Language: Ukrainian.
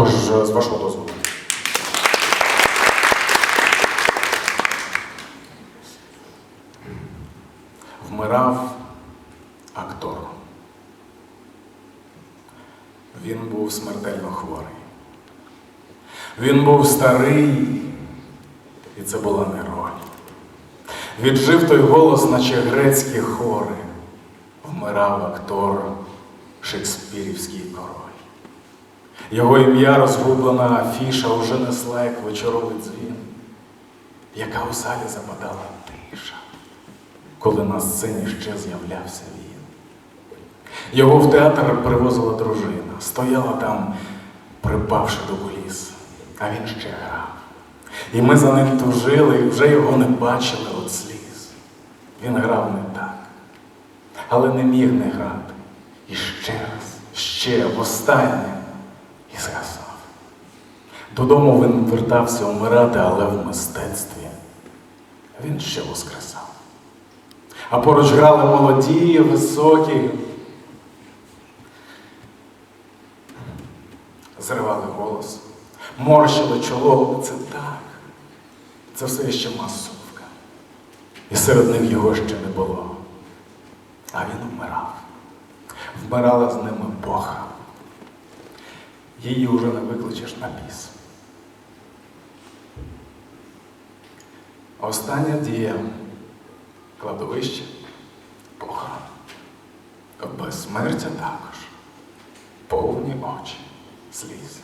Тож, е, з вашого дозволу. Вмирав актор. Він був смертельно хворий. Він був старий, і це була не роль. Віджив той голос, наче грецькі хори. Вмирав актор, шекспірівський король. Його ім'я розгублена афіша уже несла, як вечоровий дзвін, яка у залі западала тиша, коли на сцені ще з'являвся він. Його в театр привозила дружина, стояла там, припавши до куліс, а він ще грав. І ми за ним тужили, і вже його не бачили от сліз. Він грав не так, але не міг не грати. І ще раз, ще востаннє. Додому він вертався умирати, але в мистецтві він ще воскресав. А поруч грали молоді, високі, зривали голос, морщили чоло. Це так. Це все ще масовка. І серед них його ще не було. А він вмирав. Вмирала з ними Бога. Її уже не викличеш на біс. Остання дія кладовище похорон. Безсмертя також. Повні очі сліз.